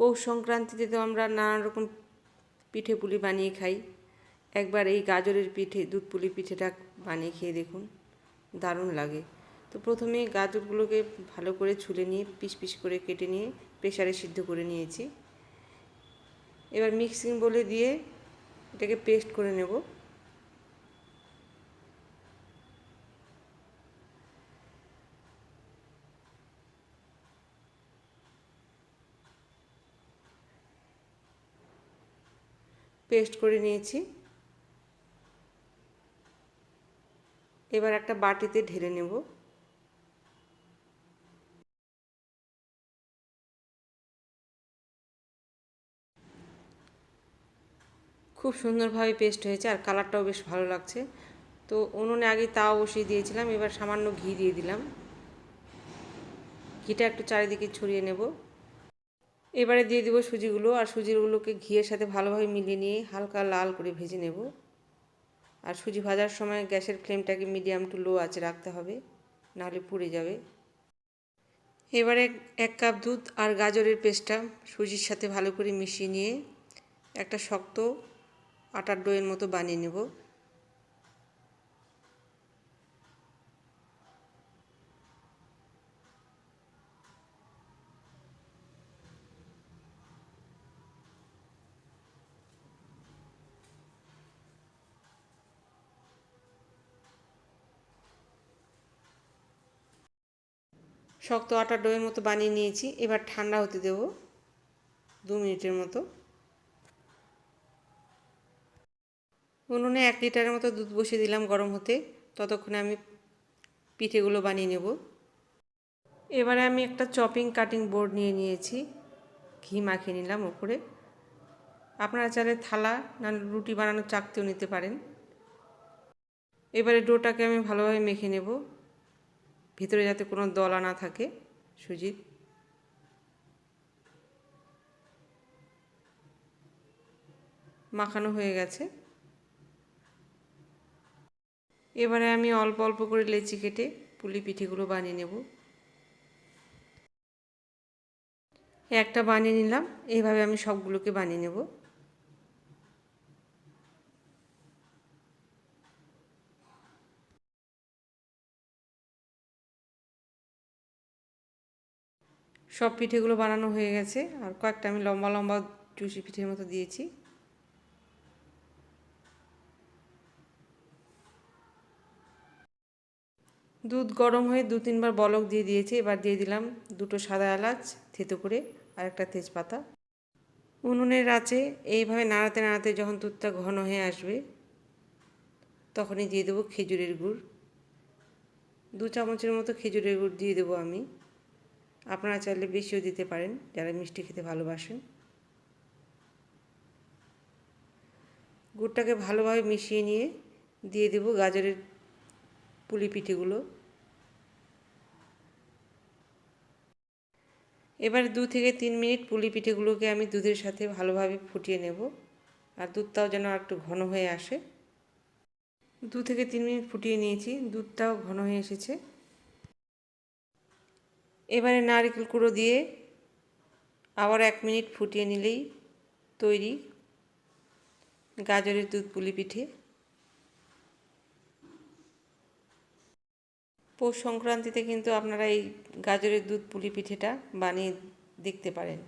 পৌষ সংক্রান্তিতে তো আমরা নানান রকম পিঠে পুলি বানিয়ে খাই। একবার এই গাজরের পিঠে, দুধ পুলি পিঠেটা বানিয়ে খেয়ে দেখুন, দারুণ লাগে। তো প্রথমে গাজরগুলোকে ভালো করে ছুলে নিয়ে, পিস পিস করে কেটে নিয়ে প্রেশারে সিদ্ধ করে নিয়েছি। এবার মিক্সিং বলে দিয়ে এটাকে পেস্ট করে নেব। পেস্ট করে নিয়েছি। এবার একটা বাটিতে ঢেলে নেব। খুব সুন্দরভাবে পেস্ট হয়েছে আর কালারটাও বেশ ভালো লাগছে। তো উনুনে আগে তাও বসিয়ে দিয়েছিলাম, এবার সামান্য ঘি দিয়ে দিলাম। ঘিটা একটু চারিদিকে ছড়িয়ে নেব। এবারে দিয়ে দেবো সুজিগুলো আর সুজিগুলোকে ঘিয়ের সাথে ভালোভাবে মিলিয়ে নিয়ে হালকা লাল করে ভেজে নেব। আর সুজি ভাজার সময় গ্যাসের ফ্লেমটাকে মিডিয়াম টু লো আছে রাখতে হবে, নাহলে পুড়ে যাবে। এবারে এক কাপ দুধ আর গাজরের পেস্টটা সুজির সাথে ভালো করে মিশিয়ে নিয়ে একটা শক্ত আটার ডোয়ের মতো বানিয়ে নেব। শক্ত আটার ডোয়ের মতো বানিয়ে নিয়েছি। এবার ঠান্ডা হতে দেব দু মিনিটের মতো। উনুনে এক লিটারের মতো দুধ বসিয়ে দিলাম গরম হতে। ততক্ষণে আমি পিঠেগুলো বানিয়ে নেব। এবারে আমি একটা চপিং কাটিং বোর্ড নিয়ে নিয়েছি। ঘি মাখিয়ে নিলাম ওপরে। আপনারা চাইলে থালা না রুটি বানানোর চাকতেও নিতে পারেন। এবারে ডোটাকে আমি ভালোভাবে মেখে নেব। ভিতরে যাতে কোনো দলা না থাকে সুজির মাখানো হয়ে গেছে। এবারে আমি অল্প অল্প করে লেচি কেটে পুলি পিঠেগুলো বানিয়ে নেব। একটা বানিয়ে নিলাম, এইভাবে আমি সবগুলোকে বানিয়ে নেব। সব পিঠেগুলো বানানো হয়ে গেছে। আর কয়েকটা আমি লম্বা লম্বা চুষি পিঠের মতো দিয়েছি। দুধ গরম হয়ে দু তিনবার বলক দিয়ে দিয়েছি। এবার দিয়ে দিলাম দুটো সাদা এলাচ, থেতো করে আর একটা তেজপাতা। উনুনের আঁচে এইভাবে নাড়াতে নাড়াতে যখন দুধটা ঘন হয়ে আসবে, তখনই দিয়ে দেবো খেজুরের গুড়। দু চামচের মতো খেজুরের গুড় দিয়ে দেবো আমি। আপনারা চাইলে বেশিও দিতে পারেন, যারা মিষ্টি খেতে ভালোবাসেন। গুড়টাকে ভালোভাবে মিশিয়ে নিয়ে দিয়ে দেবো গাজরের পুলি পিঠেগুলো। এবার দু থেকে তিন মিনিট পুলি পিঠেগুলোকে আমি দুধের সাথে ভালোভাবে ফুটিয়ে নেব, আর দুধটাও যেন একটু ঘন হয়ে আসে। দু থেকে তিন মিনিট ফুটিয়ে নিয়েছি, দুধটাও ঘন হয়ে এসেছে। এবারে নারকেল কুড়ো দিয়ে আবার এক মিনিট ফুটিয়ে নিলেই তৈরি গাজরের দুধ পুলি পিঠে পৌষ সংক্রান্তিতে কিন্তু আপনারা এই গাজরের দুধ পুলি পিঠেটা বানিয়ে দেখতে পারেন।